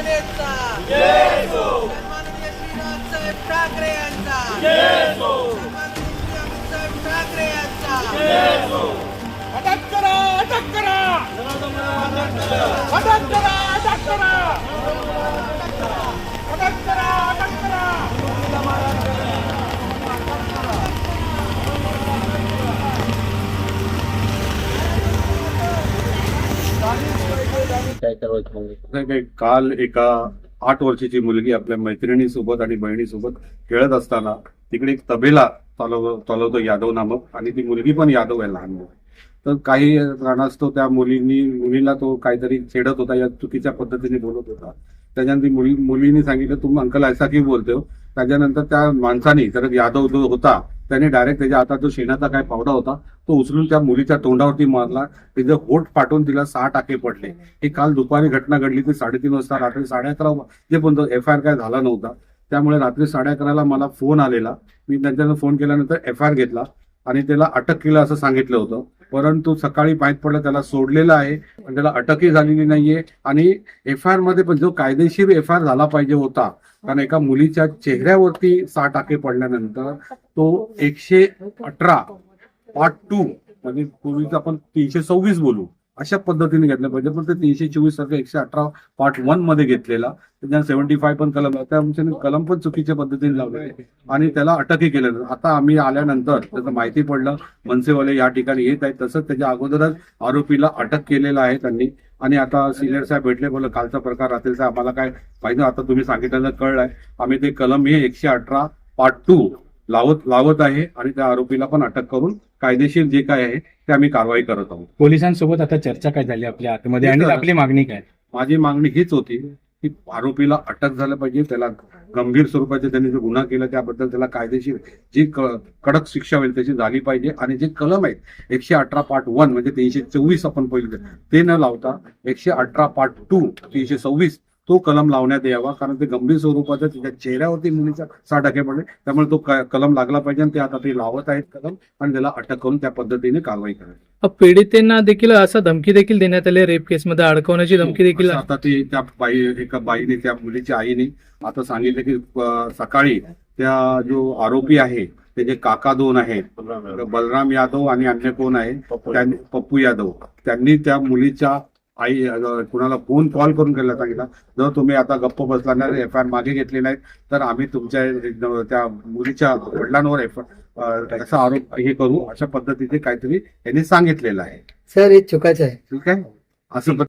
सेनेचा सन्माननीय श्रीनाथ साहेब ठाकरे यांचा सन्माननीय श्री अमित साहेब ठाकरे यांचा अटक करा अटक करा अटक करा नाही, काही काल एका आठ वर्षाची मुलगी आपल्या मैत्रिणीसोबत आणि बहिणीसोबत खेळत असताना तिकडे एक तबेला चालव चालवतो यादव नामक आणि ती मुलगी पण यादव आहे लहान मुलं. तर काही कारणास्तव त्या मुलींनी मुलीला तो काहीतरी छेडत होता या चुकीच्या पद्धतीने बोलत होता. त्याच्यानंतर मुली मुलीने सांगितलं तुम्ही अंकल ऐसा की बोलते हो? त्याच्यानंतर त्या माणसाने तर यादव जो होता त्याने डायरेक्ट त्याच्या हातात जो शेणाचा काय पावडा होता तो उचलून त्या मुलीच्या तोंडावरती मारला. तिचं होट पाठवून तिला सहा टाके पडले. ही काल दुपारी घटना घडली ती साडेतीन वाजता रात्री साडे अकरा वाजेपर्यंत एफ आय आर काय झाला नव्हता. त्यामुळे रात्री साडे अकराला मला फोन आलेला. मी त्यांच्यानं फोन केल्यानंतर एफ आय आर घेतला आणि त्याला अटक केलं असं सांगितलं होतं. परंतु सकाळी माहीत पडलं त्याला सोडलेलं आहे. आणि त्याला अटकही झालेली नाहीये. आणि एफ आय आरमध्ये पण जो कायदेशीर एफ आय आर झाला पाहिजे होता. कारण एका मुलीच्या चेहऱ्यावरती सहा टाके पडल्यानंतर तो एकशे अठरा पार्ट टू म्हणजे पूर्वीचं आपण तीनशे सव्वीस बोलू अशा पद्धतीने घेतलं पाहिजे. पण ते तीनशे चोवीस सारखं एकशे अठरा पार्ट वनमध्ये घेतलेला. त्याच्यात सेव्हन्टी फाय पण कलम त्या कलम पण चुकीच्या पद्धतीने लावले आणि त्याला अटकही केलं आता आम्ही आल्यानंतर त्याचं माहिती पडलं. मनसेवाले या ठिकाणी येत आहेत. तसंच त्याच्या अगोदरच आरोपीला अटक केलेलं आहे त्यांनी. आणि आता सिनियर साहेब भेटले. बोल कालचा प्रकार राहतील साहेब. आम्हाला काय पाहिजे? आता तुम्ही सांगितलं कळलंय. आम्ही ते कलम हे एकशे अठरा पार्ट टू लावत लावत आहे. आणि त्या आरोपीला पण अटक करून कायदेशीर जे काय आहे ते आम्ही कारवाई करत आहोत. पोलिसांसोबत आता चर्चा काय झाली आपल्या आतमध्ये आणि आपली मागणी काय? माझी मागणी हीच होती की आरोपीला अटक झालं पाहिजे त्याला गंभीर स्वरूपाचे त्यांनी जो गुन्हा केला त्याबद्दल त्याला कायदेशीर जी कडक शिक्षा होईल त्याची झाली पाहिजे. आणि जे कलम आहेत एकशे अठरा पार्ट वन म्हणजे तीनशे चोवीस आपण पहिले ते न लावता एकशे अठरा पार्ट टू तीनशे सव्वीस तो कलम लावण्यात यावा कारण ते गंभीर स्वरूपाचं त्याच्या चेहऱ्यावरती मुलीचा सहा टक्के पडले. त्यामुळे तो कलम लागला पाहिजे आणि ते आता ते लावत आहेत कलम आणि त्याला अटक करून त्या पद्धतीने कारवाई करावी. पीडितेंना देखील असं धमकी देखील देण्यात आली रेप केसमध्ये. अडकवण्याची धमकी देखील आता ते त्या बाई एका बाईने त्या मुलीच्या आईने आता सांगितलं की सकाळी त्या जो आरोपी आहे त्याचे काका दोन आहेत बलराम यादव. आणि अन्य कोण आहे त्यांनी पप्पू यादव त्यांनी त्या मुलीच्या आई कुणाला फोन कॉल करून केला सांगितलं जर तुम्ही आता गप्प बसला नाही एफ आय आर मागे घेतली नाही तर आम्ही तुमच्या त्या मुलीच्या वडिलांवर एफ त्याचा आरोप हे करू अशा पद्धतीचे काहीतरी त्यांनी सांगितलेलं आहे. सर हे चुकाचं आहे. ठीक आहे? असं